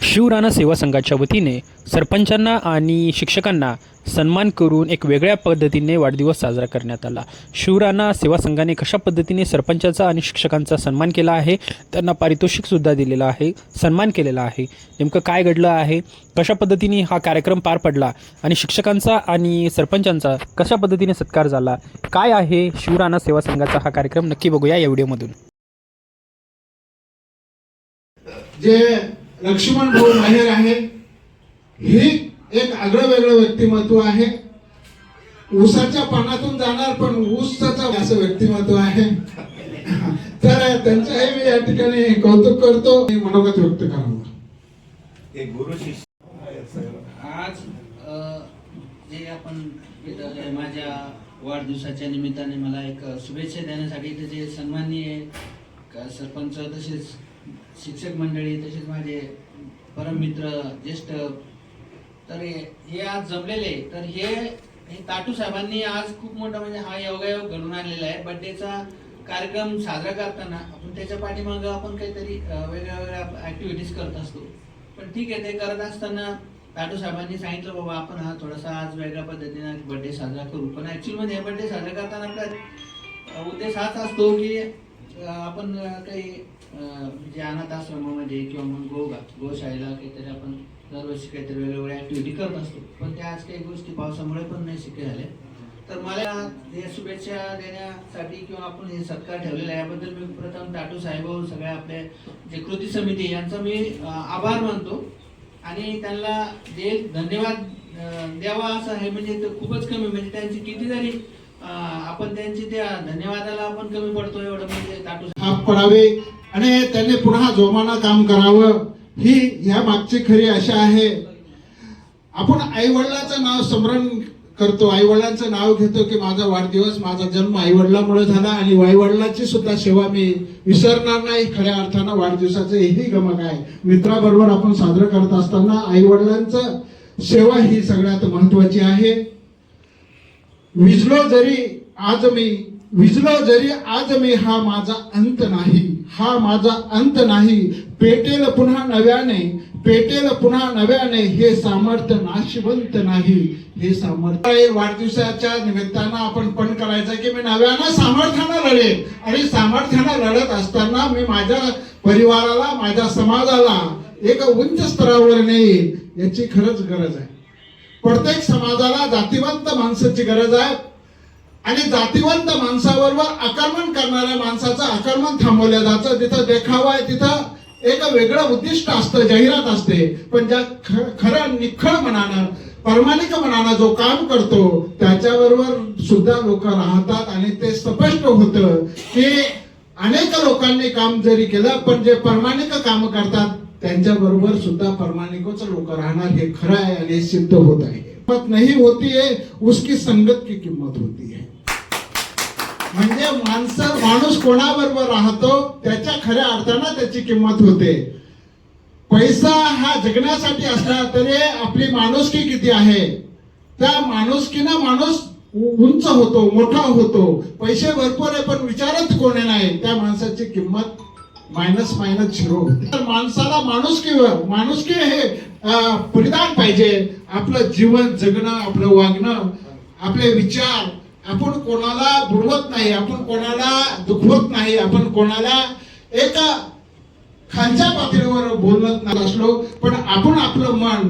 शिवराणा सेवा संघाच्या वतीने सरपंचांना आणि शिक्षकांना सन्मान करून एक वेगळ्या पद्धतीने वाढदिवस साजरा करण्यात आला. शिवराणा सेवा संघाने कशा पद्धतीने सरपंचाचा आणि शिक्षकांचा सन्मान केला आहे? त्यांना पारितोषिकसुद्धा दिलेलं आहे सन्मान केलेला आहे. नेमकं काय घडलं आहे? कशा पद्धतीने हा कार्यक्रम पार पडला? आणि शिक्षकांचा आणि सरपंचांचा कशा पद्धतीने सत्कार झाला? काय आहे शिवराणा सेवा संघाचा हा कार्यक्रम? नक्की बघूया या व्हिडिओमधून. जे लक्ष्मण भाऊ माहेर आहे. हे एक आगळं वेगळं व्यक्तिमत्व आहे. ऊसाच्या पानातून जाणार पण ऊसाचा असं व्यक्तिमत्व आहे. तर त्यांचंही मी या ठिकाणी कौतुक करतो. मनोगत व्यक्त करावं एक गुरु शिष्य आज जे आपण माझ्या वाढदिवसाच्या निमित्ताने मला एक शुभेच्छा देण्यासाठी जे सन्माननीय क- सरपंच तसेच शिक्षक मंडळी तसेच माझे परममित्र ज्येष्ठ तर हे आज जमलेले. तर हे हे ताटू साहेबांनी आज खूप मोठा म्हणजे हा योगायोग घडून आणलेला आहे. बड्डेचा कार्यक्रम साजरा करताना आपण त्याच्या पाठीमागं आपण काहीतरी वेगळ्या वेगळ्या ॲक्टिव्हिटीज करत असतो. पण ठीक आहे ते करत असताना ताटू साहेबांनी सांगितलं बाबा आपण हा थोडासा आज वेगळ्या पद्धतीने बड्डे साजरा करू. पण ॲक्च्युअलमध्ये हे बड्डे साजरा करताना आपला उद्देश हाच असतो की आपण काही म्हणजे अनाथ आश्रमामध्ये किंवा मग गो गोशाळेला काहीतरी आपण दरवर्षी काहीतरी वेगवेगळ्या ॲक्टिव्हिटी करत असतो. पण त्या आज काही गोष्टी पावसामुळे पण नाही शक्य झाल्या. तर मला हे शुभेच्छा देण्यासाठी किंवा आपण हे सत्कार ठेवलेला आहे याबद्दल मी प्रथम टाटू साहेब सगळ्या आपल्या जे कृती समिती यांचा मी आभार मानतो. आणि त्यांना जे धन्यवाद द्यावा असं आहे म्हणजे खूपच कमी म्हणजे त्यांची किती जरी आपण त्यांची त्या धन्यवादाला आपण कमी पडतो एवढं म्हणजे हात पडावे आणि त्यांनी पुन्हा जोमानं काम करावं. ही ह्या मागची खरी आशा आहे. आपण आई वडिलाचं नाव स्मरण करतो. आई वडिलांचं नाव घेतो की माझा वाढदिवस माझा जन्म आईवडिलामुळे झाला आणि आई वडिलांची सुद्धा सेवा मी विसरणार नाही. खऱ्या अर्थानं वाढदिवसाचं हेही गमक आहे. मित्राबरोबर आपण साजरं करत असताना आई वडिलांचं सेवा ही सगळ्यात महत्वाची आहे. विजलो जरी आज मी विजलो जरी आज मी हा माझा अंत नाही. हा माझा अंत नाही. पेटेल पुन्हा नव्याने पेटेल पुन्हा नव्याने हे सामर्थ्य नाशवंत नाही. हे सामर्थ्य वाढदिवसाच्या निमित्तानं आपण पण करायचं की मी नव्यानं सामर्थ्यानं लढेल. आणि सामर्थ्यानं लढत असताना मी माझ्या परिवाराला माझ्या समाजाला एका उंच स्तरावर नेईल याची खरंच गरज आहे. प्रत्येक समाजाला जातीवंत माणसाची गरज आहे. आणि जातीवंत माणसाबरोबर आक्रमण करणाऱ्या माणसाचं आक्रमण थांबवलं जातं. जिथं देखावा आहे तिथं एक वेगळं उद्दिष्ट असतं जाहिरात असते. पण ज्या ख- खरं निखळ मनानं प्रमाणिक मनानं जो काम करतो त्याच्याबरोबर सुद्धा लोक राहतात आणि ते स्पष्ट होतं की अनेक लोकांनी काम जरी केलं पण जे प्रामाणिक काम करतात त्यांच्या बरोबर सुद्धा परमाणिकोच लोक राहणार हे खरं आहे आणि हे सिद्ध होत आहे. किंमत नाही होती है उसकी संगत की किंमत होती है. म्हणजे माणसं माणूस कोणाबरोबर राहतो त्याच्या खऱ्या अर्थानं त्याची किंमत होते. पैसा हा जगण्यासाठी असला तरी आपली माणुसकी किती आहे? त्या माणुसकीनं माणूस उंच होतो मोठा होतो. पैसे भरपूर आहे पण विचारत कोणी नाही. त्या माणसाची किंमत मायनस मायनस झिरो. होते तर माणसाला माणुसकीवर माणुसकी हे परिधान पाहिजे. आपलं जीवन जगणं आपलं वागणं आपले विचार आपण कोणाला बुडवत नाही आपण कोणाला दुखवत नाही आपण कोणाला एक खालच्या पातळीवर बोलत नाही असलो पण आपण आपलं मन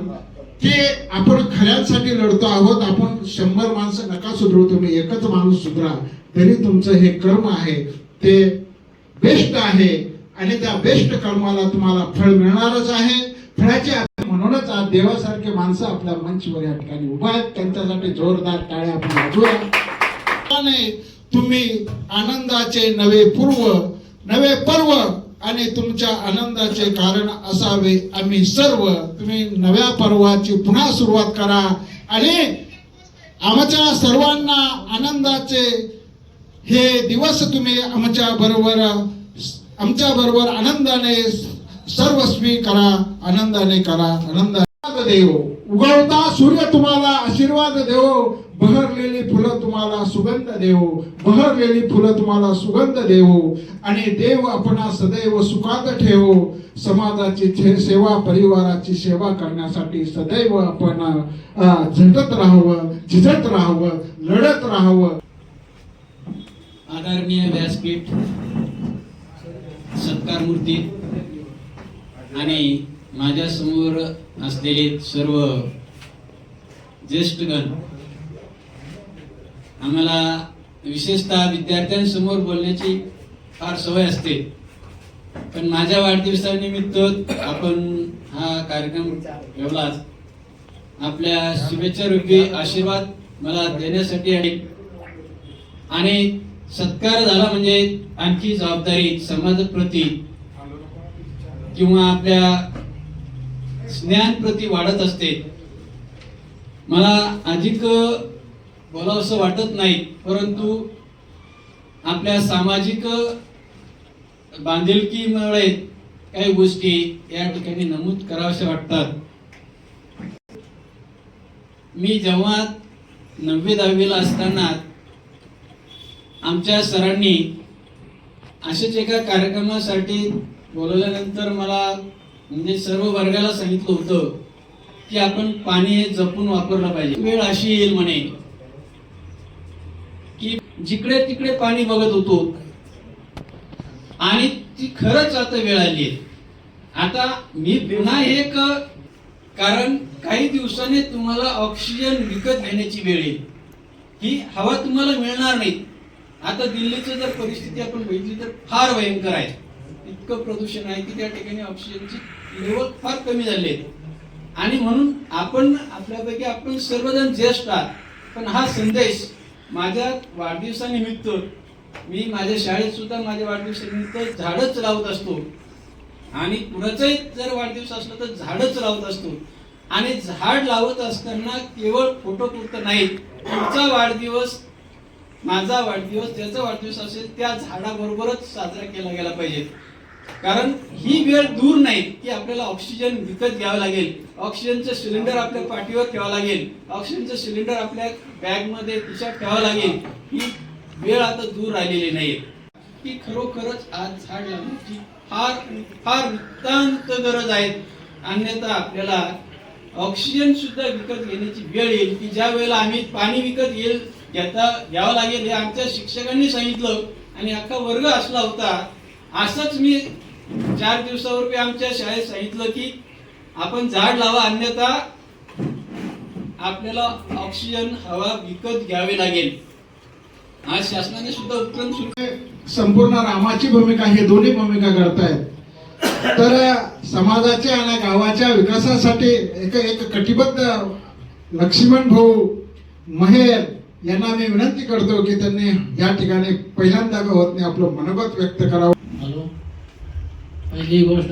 की आपण खऱ्यांसाठी लढतो आहोत आपण शंभर माणसं नका सुधरू तुम्ही एकच माणूस सुधरा तरी तुमचं हे कर्म आहे ते बेस्ट आहे. आणि त्या बेस्ट कर्माला तुम्हाला फळ मिळणारच आहे. फळाचे म्हणूनच आज देवासारखे माणसं आपल्या मंचवर या ठिकाणी उभा आहेत. त्यांच्यासाठी जोरदार टाळ्या आपण वाजूया तुम्ही आनंदाचे नवे पूर्व नवे पर्व आणि तुमच्या आनंदाचे कारण असावे. आम्ही सर्व तुम्ही नव्या पर्वाची पुन्हा सुरुवात करा. आणि आमच्या सर्वांना आनंदाचे हे दिवस तुम्ही आमच्या बरोबर आमच्या बरोबर आनंदाने सर्वस्वी करा आनंदाने करा आनंद देव उगवता सूर्य तुम्हाला आशीर्वाद देव. बहरलेली फुलं तुम्हाला सुगंध देव. बहरलेली फुलं तुम्हाला सुगंध देव. आणि देव आपणा सदैव सुखात ठेवो. समाजाची सेवा परिवाराची सेवा करण्यासाठी सदैव आपण झटत राहावं झिजत राहावं लढत राहावं. आदरणीय व्यासपीठ सत्कार मूर्ती आणि माझ्यासमोर असलेले सर्व ज्येष्ठगण आम्हाला विशेषतः विद्यार्थ्यांसमोर बोलण्याची फार सवय असते. पण माझ्या वाढदिवसानिमित्त आपण हा कार्यक्रम ठेवलाच आपल्या शुभेच्छा रूपी आशीर्वाद मला देण्यासाठी आहे आणि सत्कार झाला म्हणजे आणखी जबाबदारी समाजप्रती किंवा आपल्या स्नेहांप्रती वाढत असते. मला अधिक बोलावं असं वाटत नाही परंतु आपल्या सामाजिक बांधिलकीमुळे काही गोष्टी या ठिकाणी नमूद कराव्याशा वाटतात. मी जेव्हा नववी दहावीला असताना आमच्या सरांनी अशाच एका कार्यक्रमासाठी बोलवल्यानंतर मला म्हणजे सर्व वर्गाला सांगितलं होतं की आपण पाणी हे जपून वापरलं पाहिजे. वेळ अशी येईल म्हणे की जिकडे तिकडे पाणी बघत होतो आणि ती खरंच आता वेळ आली आहे. आता मी पुन्हा एक कारण काही दिवसाने तुम्हाला ऑक्सिजन विकत घेण्याची वेळ येईल. ही हवा तुम्हाला मिळणार नाही. आता दिल्लीची जर परिस्थिती आपण बघितली तर फार भयंकर आहे. इतकं प्रदूषण आहे की त्या ठिकाणी ऑक्सिजनची लेवल फार कमी झाली आहे. आणि म्हणून आपण आपल्यापैकी आपण सर्वजण ज्येष्ठ आहात. पण हा संदेश माझ्या वाढदिवसानिमित्त मी माझ्या शाळेत सुद्धा माझ्या वाढदिवसानिमित्त झाडच लावत असतो. आणि कुणाचाही जर वाढदिवस असला तर झाडच लावत असतो. आणि झाड लावत असताना केवळ फोटो पुरतं नाही. पुढचा वाढदिवस माझा वाढदिवस त्याचा वाढदिवस असेल त्या झाडाबरोबरच साजरा केला गेला पाहिजे. कारण ही वेळ दूर नाही की आपल्याला ऑक्सिजन विकत घ्यावं लागेल. ऑक्सिजनचं सिलेंडर आपल्या पाठीवर ठेवावं लागेल. ऑक्सिजनचं सिलेंडर आपल्या बॅगमध्ये खिशात ठेवावं लागेल. ही वेळ आता दूर राहिलेली नाही की खरोखरच आज झाड लावण्याची फार फार नितांत गरज आहे. अन्यथा आपल्याला ऑक्सिजन सुद्धा विकत घेण्याची वेळ येईल की ज्या वेळेला आम्ही पाणी विकत येईल घेता घ्यावं लागेल हे आमच्या शिक्षकांनी सांगितलं आणि अख्खा वर्ग असला होता. असंच मी चार दिवसापूर्वी आमच्या शाळेत सांगितलं की आपण झाड लावा अन्यथा आपल्याला ऑक्सिजन हवा विकत घ्यावी लागेल. आज शासनाने सुद्धा उपक्रम सुरू संपूर्ण रामाची भूमिका हे दोन्ही भूमिका करतायत. तर समाजाच्या आणि गावाच्या विकासासाठी एक एक कटिबद्ध लक्ष्मण भाऊ महेर यांना मी विनंती करतो की त्यांनी या ठिकाणी पहिल्यांदा गावातने आपलं मनोगत व्यक्त करावं. हॅलो. पहिली गोष्ट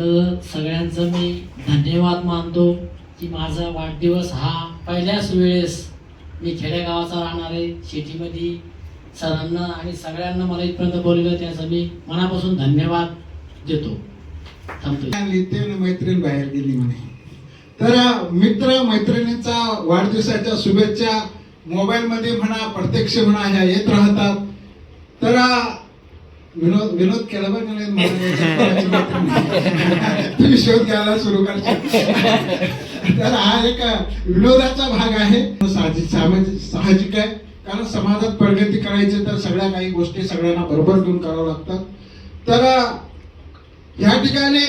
सगळ्यांचं मी धन्यवाद मानतो की माझा वाढदिवस हा पहिल्याच वेळेस मी खेडेगावाचा राहणार आहे. सिटीमध्ये सरांना आणि सगळ्यांना मला इथपर्यंत बोलवलं त्याचं मी मनापासून धन्यवाद देतो. थांबतो मैत्रीण बाहेर गेली म्हणे. तर मित्र मैत्रिणींचा वाढदिवसाच्या शुभेच्छा मोबाईल मध्ये म्हणा प्रत्यक्ष म्हणा ह्या येत राहतात. तर विनोद विनोद केला बरं. तुम्ही शोध घ्यायला सुरू करता. तर हा एक विनोदाचा भाग आहे. साहजिक सामाजिक साहजिक आहे. कारण समाजात प्रगती करायची तर सगळ्या काही गोष्टी सगळ्यांना बरोबर घेऊन करावं लागतात तर या ठिकाणी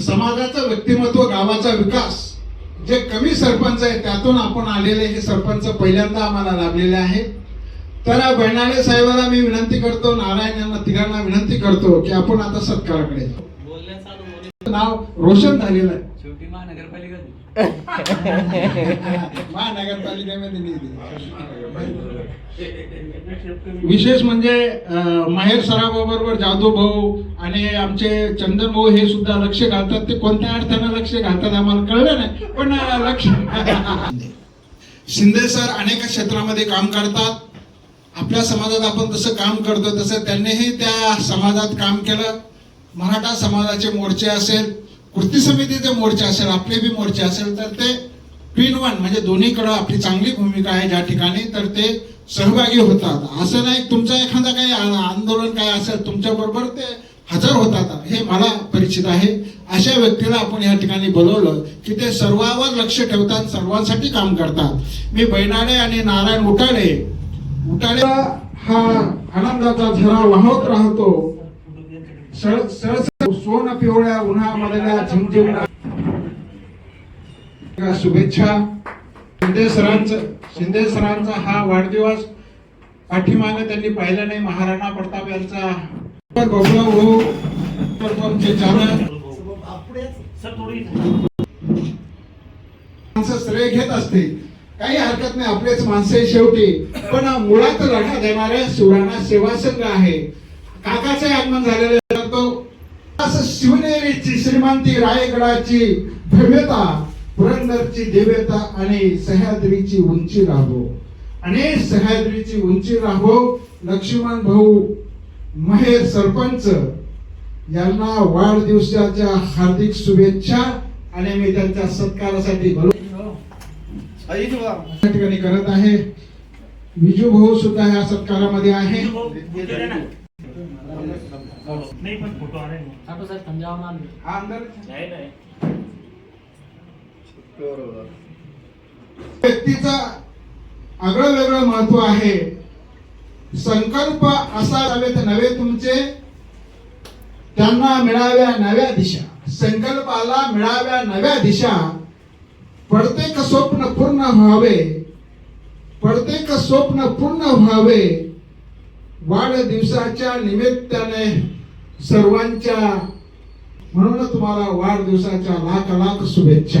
समाजाचं व्यक्तिमत्व गावाचा विकास जे कमी सरपंच आहे त्यातून आपण आलेले हे सरपंच पहिल्यांदा आम्हाला लाभलेले आहेत. तर बहिणाले साहेबाला मी विनंती करतो नारायण यांना तिघांना विनंती करतो की आपण आता सत्काराकडे नाव रोशन झालेलं आहे. शेवटी महानगरपालिका महानगरपालिकेमध्ये निधी विशेष म्हणजे माहेर सराबरोबर जाधव भाऊ आणि आमचे चंदन भाऊ हे सुद्धा लक्ष घालतात. ते कोणत्या अर्थानं लक्ष घालतात आम्हाला कळलं नाही पण लक्ष शिंदे सर अनेक क्षेत्रामध्ये काम करतात. आपल्या समाजात आपण तसं काम करतो तसं त्यांनीही त्या समाजात काम केलं. मराठा समाजाचे मोर्चे असेल कृती समितीचे मोर्चे असेल आपले बी मोर्चे असेल तर ते ट्विन वन म्हणजे दोन्हीकडं आपली चांगली भूमिका आहे ज्या ठिकाणी तर ते सहभागी होतात. असं नाही तुमचा एखादा काही आंदोलन काय असेल तुमच्या बरोबर ते हजर होतात. हे मला परिचित आहे. अशा व्यक्तीला आपण या ठिकाणी बोलवलं की ते सर्वावर लक्ष ठेवतात सर्वांसाठी काम करतात. मी बैनाडे आणि नारायण उटाळे उटाळे हा आनंदाचा झरा वाहत राहतो. सहज सहज सोन पिवळ्या उन्हामधल्या झिमझिम शुभेच्छा. शिंदे सरांचं शिंदे सरांचा हा वाढदिवस पाठीमागे त्यांनी पाहिलं नाही महाराणा प्रताप यांचा. बबला भाऊ परपंचे चालक माणसं श्रेय घेत असते. काही हरकत नाही आपलेच माणसे शेवटी. पण मुळात लढा देणाऱ्या शिवराणा सेवा संघ आहे. काकाचे आगमन झालेले शिवनेरीची श्रीमंती रायगडाची भव्यता पुरंदरची देवता आणि सह्याद्रीची उंची राहो. आणि सह्याद्रीची उंची राहो लक्ष्मण भाऊ महेर सरपंच. यांना वाढदिवसाच्या हार्दिक शुभेच्छा आणि मी त्यांच्या सत्कारासाठी ठिकाणी करत आहे. विजू भाऊ सुद्धा या सत्कारामध्ये आहे. हा अंदर. व्यक्तीचं आगळं वेगळं महत्त्व आहे. संकल्प असा हवेत नव्हे तुमचे त्यांना मिळाव्या नव्या दिशा. संकल्पाला मिळाव्या नव्या दिशा. प्रत्येक स्वप्न पूर्ण व्हावे? प्रत्येक स्वप्न पूर्ण व्हावे? वाढदिवसाच्या निमित्ताने सर्वांच्या म्हणून तुम्हाला वाढदिवसाच्या लाख लाख शुभेच्छा.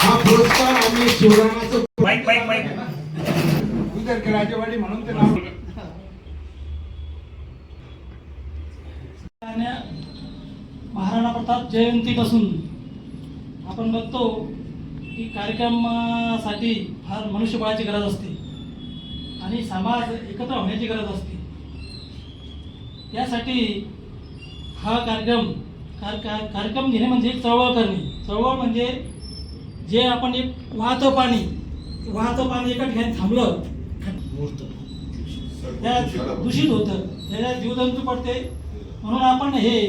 हा पुरस्कार आम्ही शिवराणाचं राजेवाडी म्हणून ते नाव महाराणा प्रताप जयंतीपासून आपण बघतो की कार्यक्रमासाठी फार मनुष्यबळाची गरज असते आणि समाज एकत्र होण्याची गरज असते. यासाठी हा कार्यक्रम कार कार- कार्यक्रम घेणे म्हणजे एक चळवळ करणे. चळवळ म्हणजे जे आपण एक वाहतं पाणी वाहतं पाणी एका ठिकाणी थांबलं त्या दूषित होतं. त्याच्यात जीवजंतू पडते. म्हणून आपण हे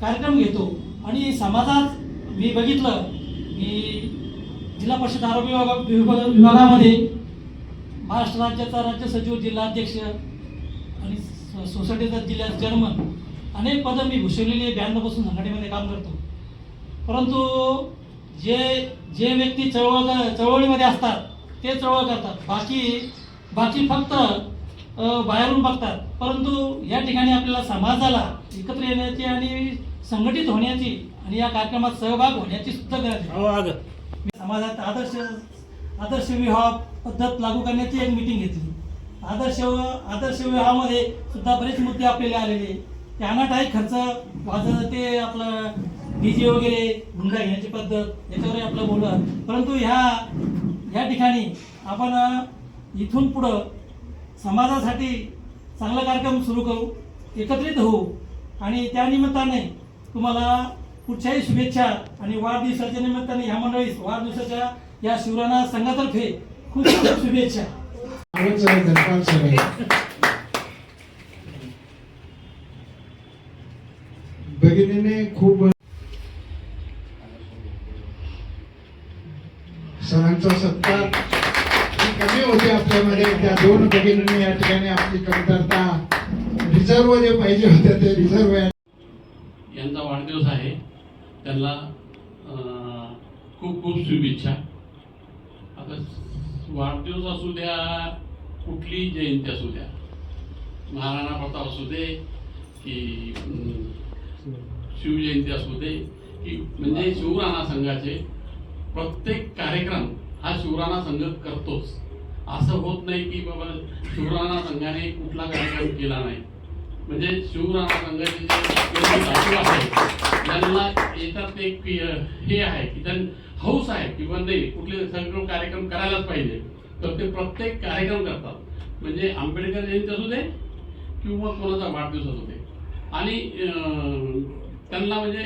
कार्यक्रम घेतो. आणि समाजात मी बघितलं की जिल्हा परिषद आरोग्य विभाग विभाग- विभागामध्ये महाराष्ट्र राज्याचा राज्य सचिव जिल्हाध्यक्ष आणि सोसायटीचा जिल्हा चेअरमन अनेक पदं मी भूषवलेली आहे. ब्याण्णवपासून संघटनेमध्ये काम करतो. परंतु जे जे व्यक्ती चळवळ चळवळीमध्ये असतात ते चळवळ करतात. बाकी बाकी फक्त बाहेरून बघतात. परंतु या ठिकाणी आपल्याला समाजाला एकत्र येण्याची आणि संघटित होण्याची आणि या कार्यक्रमात सहभाग होण्याची सुद्धा गरज आहे. समाजात आदर्श आदर्श विवाह पद्धत लागू करण्याची एक मिटिंग घेतली. आदर्श आदर्श विवाहामध्ये सुद्धा बरेच मुद्दे आपल्याला आलेले ते काही खर्च वाज ते आपलं डीजे वगैरे हुंडा घेण्याची पद्धत याच्यावरही आपलं बोललं परंतु ह्या ह्या ठिकाणी आपण इथून पुढं समाजासाठी चांगला कार्यक्रम सुरू करू एकत्रित होऊ. आणि त्या निमित्ताने तुम्हाला कुठच्याही शुभेच्छा आणि वाढदिवसाच्या निमित्ताने ह्या मंडळीस वाढदिवसाच्या या शिवराणा संघातर्फे खूप खूप शुभेच्छा आवडच आहे, धन्यवाद सर आहे. भगिनीने खूप सरांचा सत्कार ही कमी होती आपल्यामध्ये त्या दोन भगिनींनी या ठिकाणी आपली कमतरता रिझर्व जे पाहिजे होते ते रिझर्व यांचा वाढदिवस आहे. त्यांना खूप खूप शुभेच्छा. आता वाढदिवस असू द्या कुठली जयंती असू द्या महाराणा प्रताप असू दे की शिवजयंती असू दे की म्हणजे शिवराणा संघाचे प्रत्येक कार्यक्रम हा शिवराणा संघ करतोच. असं होत नाही की बाबा शिवराणा संघाने कुठला कार्यक्रम केला नाही. म्हणजे शिवराणा संघाचे जे धातू आहे त्यांना येतात एक हे आहे की त्यां हौस आहे किंवा नाही कुठले सगळे कार्यक्रम करायलाच पाहिजे. तर ते प्रत्येक कार्यक्रम करतात. म्हणजे आंबेडकर जयंती असू दे किंवा कोणाचा वाढदिवस असू दे. आणि त्यांना म्हणजे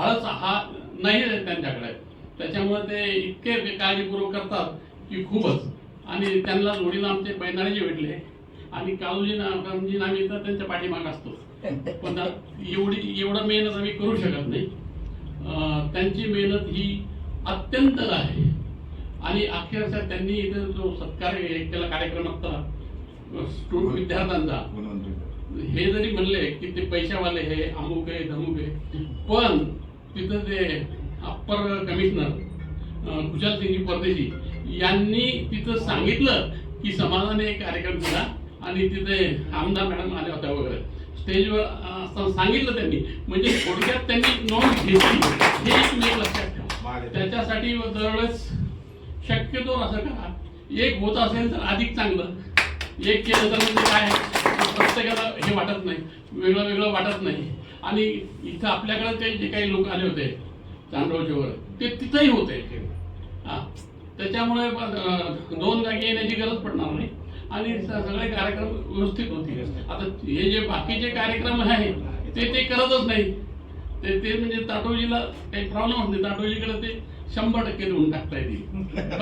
आळस हा नाही त्यांच्याकडे. त्याच्यामुळे ते इतके काळजीपूर्वक करतात की खूपच. आणि त्यांना जोडीला आमचे बैनाळेजी भेटले आणि काळूजी नामजी आम्ही तर त्यांच्या पाठीमाग असतो. पण एवढी एवढं मेहनत आम्ही करू शकत नाही. त्यांची मेहनत ही अत्यंत आहे. आणि अक्षरशः त्यांनी इथं जो सत्कार केला कार्यक्रमाचा स्टुडंट विद्यार्थ्यांचा. हे जरी म्हणले की ते पैशावाले हे अमुक आहे धमुक आहे पण तिथं ते अप्पर कमिशनर अं, खुशाल सिंगजी परदेशी यांनी तिथं सांगितलं की समाजाने एक कार्यक्रम केला आणि तिथे आमदार मॅडम आल्या होत्या वगैरे. स्टेजवर असताना सांगितलं त्यांनी. म्हणजे थोडक्यात त्यांनी नोंद घेतली. हे एक लक्षात ठेवा. त्याच्यासाठी दरवेळेस शक्यतो असं करा. एक होत असेल तर अधिक चांगलं. एक केलं तर म्हणजे काय? प्रत्येकाला हे वाटत नाही. वेगळं वेगळं वाटत नाही. आणि इथं आपल्याकडे ते जे काही लोक आले होते चांदोळचे ते तिथंही होते. हा. त्याच्यामुळे दोन जागी येण्याची गरज पडणार नाही. आणि सगळे कार्यक्रम व्यवस्थित होतील. आता हे जे बाकीचे कार्यक्रम आहे ते ते करतच नाही ते ते म्हणजे ताटोजीला काही प्रॉब्लेम नाही. ताटोजीकडे ते शंभर टक्के देऊन टाकता येतील.